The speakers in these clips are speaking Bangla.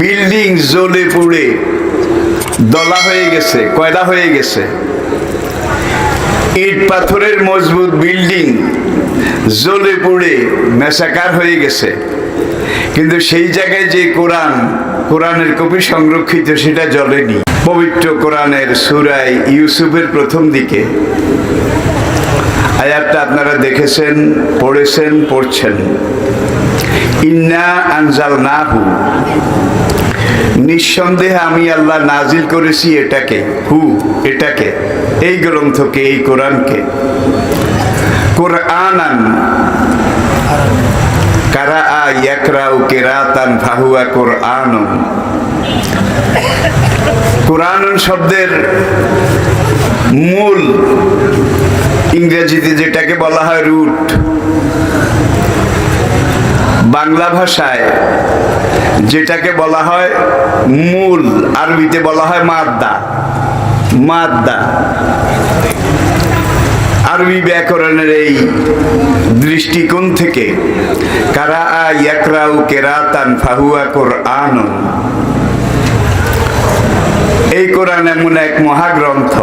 বিল্ডিং জ্বলে পুড়ে, দলা হয়ে গেছে, কয়লা হয়ে গেছে। ইট পাথরের মজবুত বিল্ডিং জ্বলে পুড়ে মেসাকার হয়ে গেছে। কিন্তু সেই জায়গায় যে কোরআন, কোরআনের কপি সংরক্ষিত, সেটা জ্বলেনি। পবিত্র কোরআনের সুরাই ইউসুফের প্রথম দিকে। আয়াতটা আপনারা দেখেছেন, পড়েছেন, পড়ছেন। নিঃসন্দেহে আমি আল্লাহ নাজিল করেছি এটাকে, হু, এটাকে, এই গ্রন্থকে, এই কোরআনকে। কারা আ কোরআনুন শব্দের মূল ইংরেজিতে যেটাকে বলা হয় রুট। বাংলা ভাষায় যেটাকে বলা হয় মূল, আরবিতে বলা হয় মাদ্দা। মাদ্দা। আরবি ব্যাকরণের এই দৃষ্টিকোণ থেকে, কারা ইয়াকরাউ কেরাতান ফাহুয়া কোরআন এই কোরআন এমন এক মহাগ্রন্থ,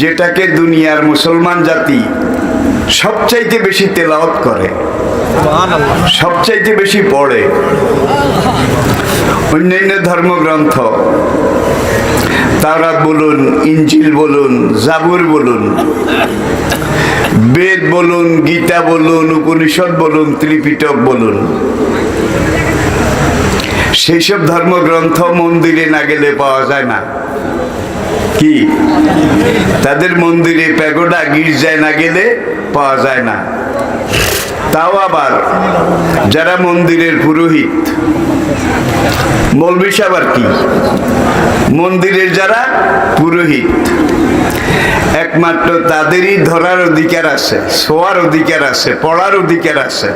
যেটাকে দুনিয়ার মুসলমান জাতি সবচাইতে বেশি তেলাওয়াত করে। সবচাইতে বেশি পড়ে। অন্যান্য ধর্মগ্রন্থ। তাওরাত বলুন ইঞ্জিল বলুন জাবুর বলুন বেদ বলুন গীতা বলুন উপনিষদ বলুন ত্রিপিটক বলুন। সেই সব ধর্মগ্রন্থ মন্দিরে না গেলে পাওয়া যায় না। কি? তাদের মন্দিরে প্যাগোডা গির্জায় না গেলে পাওয়া যায় না। তাও আবার যারা মন্দিরের পুরোহিত মৌলবি আবার কি? মন্দিরের যারা পুরোহিত, একমাত্র তাদেরই ধরার অধিকার আছে, শোয়ার অধিকার আছে, পড়ার অধিকার আছে।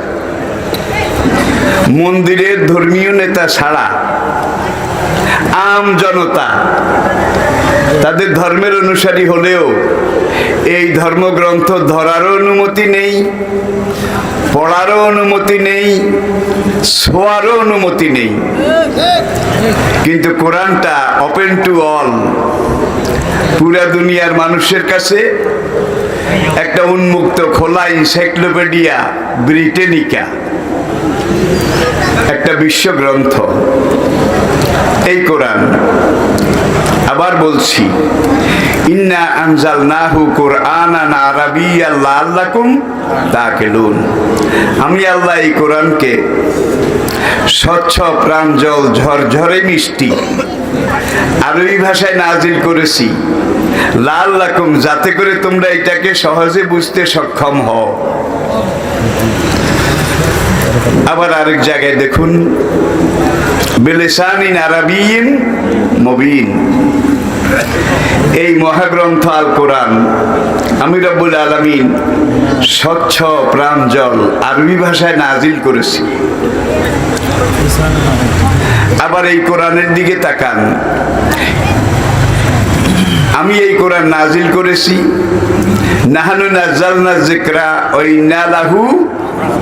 মন্দিরের ধর্মীয় নেতা ছাড়া আম জনতা তাদের ধর্মের অনুসারী হলেও এই ধর্মগ্রন্থ ধরারও অনুমতি নেই, পড়ারও অনুমতি নেই, শোয়ারও অনুমতি নেই। কিন্তু কোরআনটা ওপেন টু অল পুরা দুনিয়ার মানুষের কাছে একটা উন্মুক্ত খোলা ইনসাইক্লোপিডিয়া ব্রিটেনিকা, একটা বিশ্বগ্রন্থ। এই কোরআন আবার বলছি, ইন্না আনজাল নাহু কোরআনান আরাবিয়াল লাআল্লাকুম তাকিলুন। আমি আল্লাহ এই কোরআনকে স্বচ্ছ প্রাঞ্জল ঝরঝরে মিষ্টি আরবি ভাষায় নাজিল করেছি লাল লাকুম যাতে করে তোমরা এটাকে সহজে বুঝতে সক্ষম হও। আবার আরেক জায়গায় দেখুন বেলেসানিন আরাবিন মবিন। এই মহাগ্রন্থ আল কোরআন, আমি রব্বুল আলমিন স্বচ্ছ প্রাঞ্জল আরবি ভাষায় নাজিল করেছি। আবার এই কোরআনের দিকে তাকান। আমি এই কোরআন নাজিল করেছি। নাহানু নাজালনা জিকরা ওই নালাহু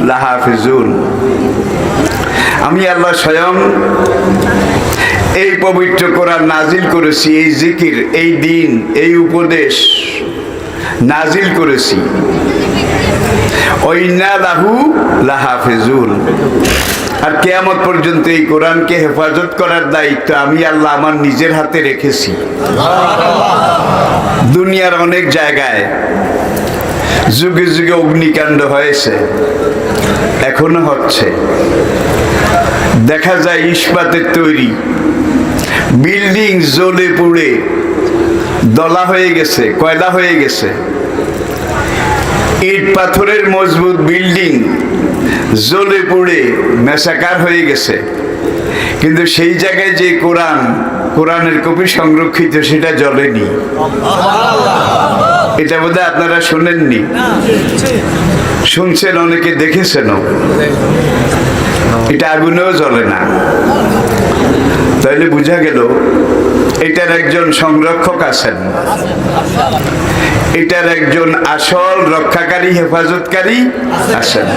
লাহাফিজুন। আমি আল্লাহ স্বয়ং এই পবিত্র কোরআন নাজিল করেছি, এই জিকির, এই দিন, এই উপদেশ নাজিল করেছি। আর কেয়ামত পর্যন্ত এই কোরআনকে হেফাজত করার দায়িত্ব আমি আল্লাহ আমার নিজের হাতে রেখেছি। দুনিয়ার অনেক জায়গায় যুগে যুগে অগ্নিকাণ্ড হয়েছে, এখনও হচ্ছে। দেখা যায় ইস্পাতের তৈরি, বিল্ডিং জ্বলে পুড়ে, দলা হয়ে গেছে, কয়লা হয়ে গেছে। ইট পাথরের মজবুত বিল্ডিং জ্বলে পুড়ে মেসাকার হয়ে গেছে। কিন্তু সেই জায়গায় যে কোরআন, কোরআনের কপি সংরক্ষিত, সেটা জ্বলেনি। এটা বোধ আপনারা শোনেননি। শুনছেন অনেকে দেখেছেনও। এটা আগুনেও জ্বলে না। তাইলে বুঝা গেল এটার একজন সংরক্ষক আছেন। এটার একজন আসল রক্ষাকারী হেফাজতকারী আছেন।